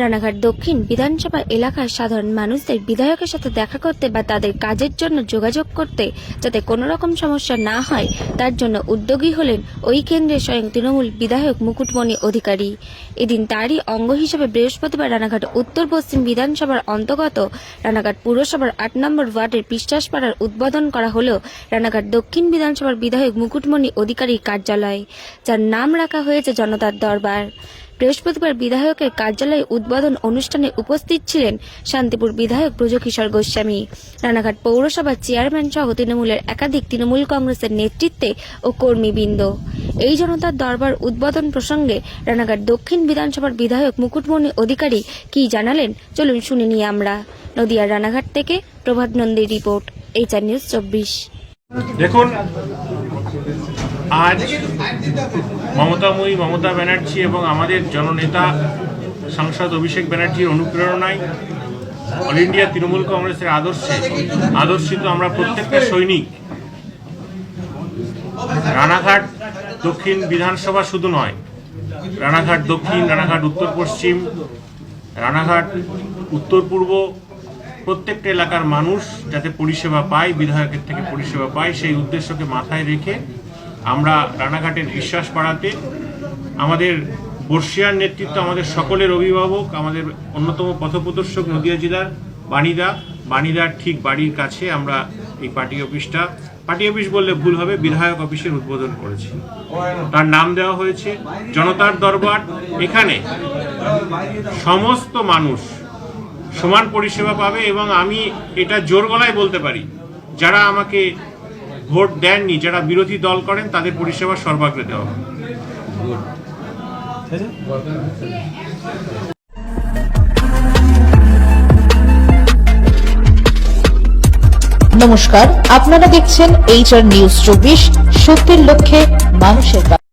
রানাঘাট দক্ষিণ বিধানসভা এলাকার সাধারণ মানুষদের বিধায়কের সাথে দেখা করতে বা তাদের কাজের জন্য যোগাযোগ করতে যাতে কোনো রকম সমস্যা না হয়, তার জন্য উদ্যোগী হলেন ওই কেন্দ্রের স্বয়ং তৃণমূল বিধায়ক মুকুটমণি অধিকারী। এদিন তারই অঙ্গ হিসেবে বৃহস্পতিবার রানাঘাট উত্তর পশ্চিম বিধানসভার অন্তর্গত রানাঘাট পুরসভার আট নম্বর ওয়ার্ডের বিশ্বাসপাড়ার উদ্বোধন করা হলেও রানাঘাট দক্ষিণ বিধানসভার বিধায়ক মুকুটমণি অধিকারীর কার্যালয়, যার নাম রাখা হয়েছে জনতার দরবার। বৃহস্পতিবার বিধায়কের কার্যালয়ে উদ্বোধন অনুষ্ঠানে উপস্থিত ছিলেন শান্তিপুর বিধায়ক ব্রজকিশোর গোস্বামী। রানাঘাট পৌরসভার চেয়ারম্যান সহ তৃণমূলের একাধিক তৃণমূল কংগ্রেসের নেতৃত্বে ও কর্মীবৃন্দ। এই জনতার দরবার উদ্বোধন প্রসঙ্গে রানাঘাট দক্ষিণ বিধানসভার বিধায়ক মুকুটমণি অধিকারী কি জানালেন, চলুন শুনে নিই আমরা। নদিয়ার রানাঘাট থেকে প্রভাত নন্দীর রিপোর্ট, এইচআর নিউজ চব্বিশ। দেখুন আজ মমতাময়ী মমতা ব্যানার্জি এবং আমাদের জননেতা সাংসদ অভিষেক ব্যানার্জির অনুপ্রেরণায় অল ইন্ডিয়া তৃণমূল কংগ্রেসের আদর্শে আদর্শিত আমরা প্রত্যেকটা সৈনিক। রানাঘাট দক্ষিণ বিধানসভা শুধু নয়, রানাঘাট দক্ষিণ, রানাঘাট উত্তর পশ্চিম, রানাঘাট উত্তর পূর্ব প্রত্যেকটা এলাকার মানুষ যাতে পরিষেবা পায়, বিধায়কের থেকে পরিষেবা পায়, সেই উদ্দেশ্যকে মাথায় রেখে আমরা রানাঘাটের বিশ্বাস বাড়াতে, আমাদের বর্ষিয়ার নেতৃত্ব আমাদের সকলের অভিভাবক, আমাদের অন্যতম পথপ্রদর্শক নদিয়া জেলার বাণীদা বাণীদার ঠিক বাড়ির কাছে আমরা এই পার্টি অফিসটা, পার্টি অফিস বললে ভুল হবে, বিধায়ক অফিসের উদ্বোধন করেছি। তার নাম দেওয়া হয়েছে জনতার দরবার। এখানে সমস্ত মানুষ সমান পরিষেবা পাবে এবং আমি এটা জোর গলায় বলতে পারি, যারা আমাকে ভোট দেননি, যারা বিরোধী দল করেন তাদের পরিষেবা সর্বাগ্রে দেওয়া হবে নমস্কার, আপনারা দেখছেন এইচআর নিউজ চব্বিশ, সত্যের লক্ষ্যে মানুষের